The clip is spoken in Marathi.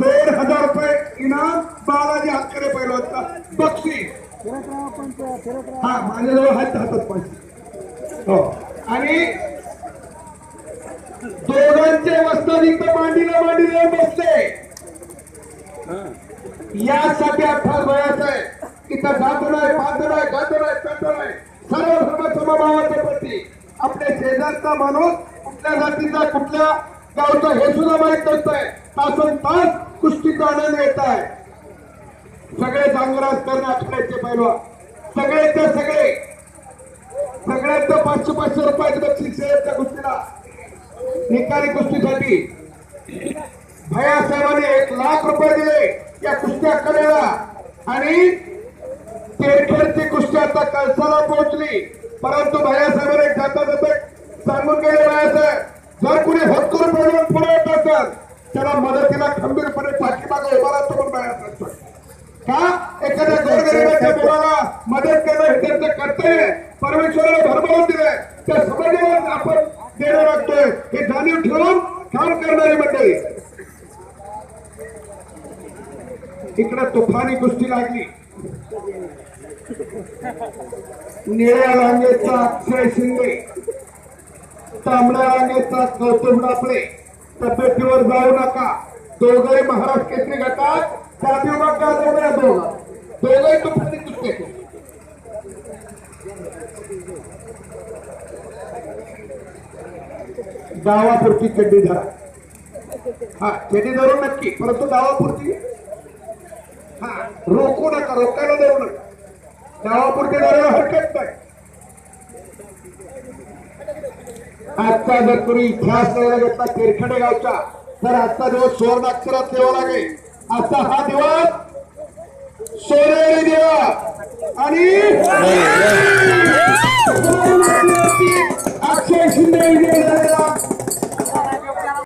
दोन हजार रुपये इनाम बालाजी हातकरे पैलवानचा बक्षीस बक्षी. हा माझ्याजवळ हात हातात पाहिजे हो. आणि दोघांचे वस्त्र इथं मांडीला मांडीला बसते यासाठी अठरा वयाचं आहे. इथं जातो आहे पातळ आहे गातो आहे करतो आहे. सर्व धर्म समभावाचे प्रती आपल्या शेजारचा माणूस कुठल्या जातीचा कुठल्या गावचा हे सुद्धा माहीत नसतंय. तासन तास कुस्तीचा आनंद येत आहे सगळे चांगलाच करणे आठवड्याचे पैलवान सगळेचे सगळे सगळ्यांचं पाचशे पाचशे रुपयाचं बक्षीस शेवटच्या कुस्तीला. निकाली कुस्तीसाठी. भया साहेबांनी एक लाख रुपये दिले या कुस्त्या करायला आणि तेरखेडची कुस्ती आता कळसाला पोहोचली. परंतु भया साहेबांनी जाता जाता सांगून गेले भया साहेब. त्याला मदतीला खंबीरपणे पाठीमागे उभा राहतो म्हणून भया साहेब का? एखाद्या गोरगरिबाच्या मुलाला मदत करणं हे त्यांचं कर्तव्य आहे. परमेश्वराला भरभरून दिलंय. त्या समाजाला आपण देणं लागतोय. हे जाणीव ठेवून काम करणारी मंडळी. इकडे तुफानी गोष्टी लागली. निळ्या रांगेचा अक्षय शिंदे तांबड्या रांगेचा गौतम डापळे तब्येतीवर जाऊ नका. दोघे महाराष्ट्र केसरी गटात जाती विभाग दोघे दोघं दोघे तुफानी कुस्ती गावापुरती चड्डी धरा. हा चड्डी धरू नक्की परंतु गावापुरती हा रोखू नका रोखायला देऊ नका. गावापुरती धरायला हरकत नाही. आजचा जर तुम्ही इतिहास करायला घेतला तेरखेडे गावचा. तर आजचा दिवस सुवर्णाक्षरात लिहावा लागेल. आजचा हा दिवस सोनेरी दिवा आणि